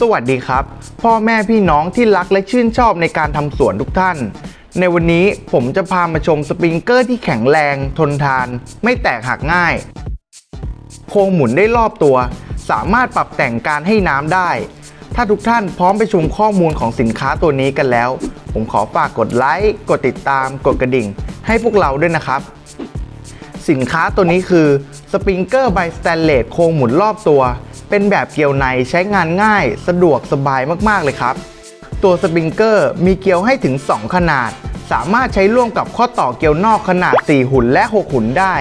สวัสดีครับ พ่อแม่พี่น้องที่รักและชื่นชอบในการทำสวนทุกท่าน ในวันนี้ผมจะพามาชมสปริงเกอร์ที่แข็งแรง ทนทาน ไม่แตกหักง่าย โครงหมุนได้รอบตัว สามารถปรับแต่งการให้น้ำได้ ถ้าทุกท่านพร้อมไปชมข้อมูลของสินค้าตัวนี้กันแล้ว ผมขอฝากกดไลค์กดติดตาม กดกระดิ่ง ให้พวกเราด้วยนะครับ สินค้าตัวนี้คือ สปริงเกอร์ไบสแตนเลสโครงหมุนรอบตัว เป็นแบบเกลียวในใช้งานง่าย สะดวกสบายมากๆเลยครับ ตัวสปริงเกอร์มีเกลียวให้ถึง 2 ขนาด สามารถใช้ร่วมกับข้อต่อเกลียวนอกขนาด 4 หุ่นและ 6 หุ่นได้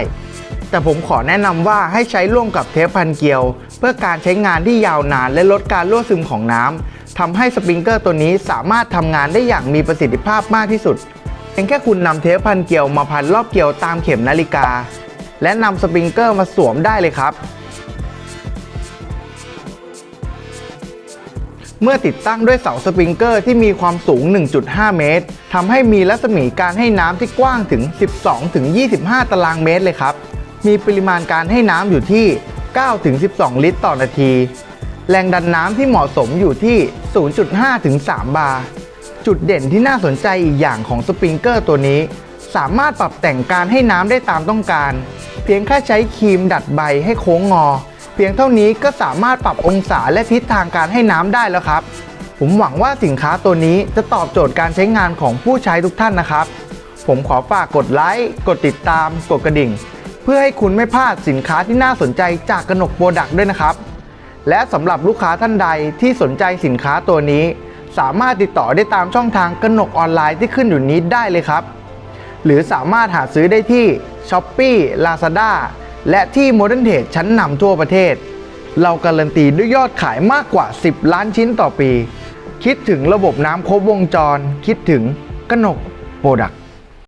แต่ผมขอแนะนำว่าให้ใช้ร่วมกับเทปพันเกลียว เพื่อการใช้งานที่ยาวนานและลดการรั่วซึมของน้ำทำให้สปริงเกอร์ตัวนี้สามารถทำงานได้อย่างมีประสิทธิภาพมากที่สุดเพียงแค่คุณนำเทปพันเกลียวมาพันรอบเกลียวตามเข็มนาฬิกา และนำสปริงเกอร์มาสวมได้เลยครับ เมื่อติดตั้งด้วยเสาสปริงเกอร์ที่มีความสูง 1.5 เมตรทำให้มีรัศมีการให้น้ำที่กว้างถึง 12-25 ตารางเมตรเลยครับ มีปริมาณการให้น้ำอยู่ที่ 9-12 ลิตรต่อนาที แรงดันน้ำที่เหมาะสมอยู่ที่ 0.5-3 บาร์ จุดเด่นที่น่าสนใจอีกอย่างของสปริงเกอร์ตัวนี้ สามารถปรับแต่งการให้น้ำได้ตามต้องการ เพียงแค่ใช้ครีมดัดใบให้โค้งงอ เพียงเท่านี้ก็สามารถปรับองศาและทิศทางการให้น้ำได้แล้วครับ ผมหวังว่าสินค้าตัวนี้จะตอบโจทย์การใช้งานของผู้ใช้ทุกท่านนะครับ ผมขอฝากกดไลค์กดติดตาม กดกระดิ่ง เพื่อให้คุณไม่พลาดสินค้าที่น่าสนใจจากกนกโปรดักด้วยนะครับ และสำหรับลูกค้าท่านใดที่สนใจสินค้าตัวนี้ สามารถติดต่อได้ตามช่องทางกนกออนไลน์ที่ขึ้นอยู่นี้ได้เลยครับ หรือสามารถหาซื้อได้ที่ s h อ p e e Lazada และที่ Modern Trade ชั้นนำทั่วประเทศ เราการันตีด้วยยอดขายมากกว่า 10 ล้านชิ้นต่อปี คิดถึงระบบน้ำครบวงจร คิดถึงกนกโปรดักต์